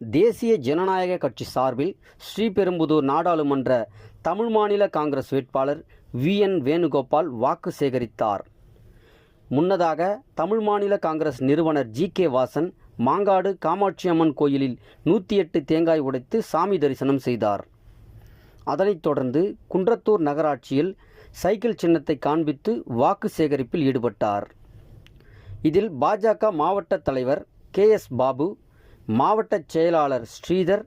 தேசிய ஜனநாயக கட்சி சார்பில் ஸ்ரீபெரும்புதூர் நாடாளுமன்ற தமிழ் மாநில காங்கிரஸ் வேட்பாளர் வி. என். வேணுகோபால் வாக்கு சேகரித்தார். முன்னதாக தமிழ் மாநில காங்கிரஸ் நிறுவனர் ஜி. கே. வாசன் மாங்காடு காமாட்சியம்மன் கோயிலில் நூற்றி எட்டு தேங்காய் உடைத்து சாமி தரிசனம் செய்தார். அதனைத் தொடர்ந்து குன்றத்தூர் நகராட்சியில் சைக்கிள் சின்னத்தை காண்பித்து வாக்கு சேகரிப்பில் ஈடுபட்டார். இதில் பாஜக மாவட்ட தலைவர் கே. எஸ். பாபு மாவட்ட செயலாளர் ஸ்ரீதர்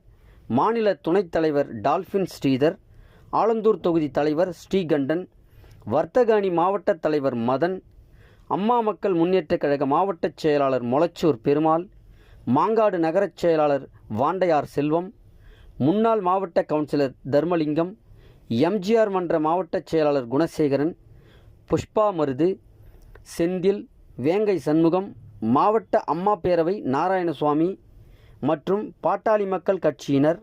மாநில துணைத் தலைவர் டால்ஃபின் ஸ்ரீதர் ஆலந்தூர் தொகுதி தலைவர் ஸ்ரீகண்டன் வர்த்தக அணி மாவட்ட தலைவர் மதன் அம்மா மக்கள் முன்னேற்றக் கழக மாவட்ட செயலாளர் மொளச்சூர் பெருமாள் மாங்காடு நகரச் செயலாளர் வாண்டையார் செல்வம் முன்னாள் மாவட்ட கவுன்சிலர் தர்மலிங்கம் எம்ஜிஆர் மன்ற மாவட்ட செயலாளர் குணசேகரன் புஷ்பா மருது செந்தில் வேங்கை சண்முகம் மாவட்ட அம்மா பேரவை நாராயணசுவாமி மற்றும் பாட்டாளி மக்கள் கட்சியினர்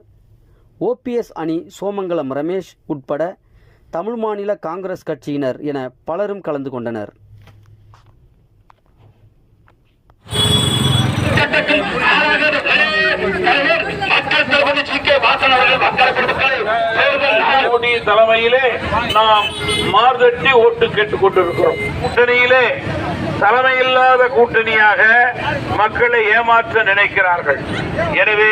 ஓபிஎஸ் அணி சோமங்கலம் ரமேஷ் உட்பட தமிழ் மாநில காங்கிரஸ் கட்சியினர் என பலரும் கலந்து கொண்டனர். தலைமையிலே நாம் மார்தட்டி ஓட்டு கேட்டுக் கொண்டிருக்கிறோம். கூட்டணியிலே தலைமையில்லாத கூட்டணியாக மக்களை ஏமாற்ற நினைக்கிறார்கள். எனவே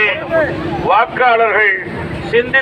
வாக்காளர்கள் சிந்தி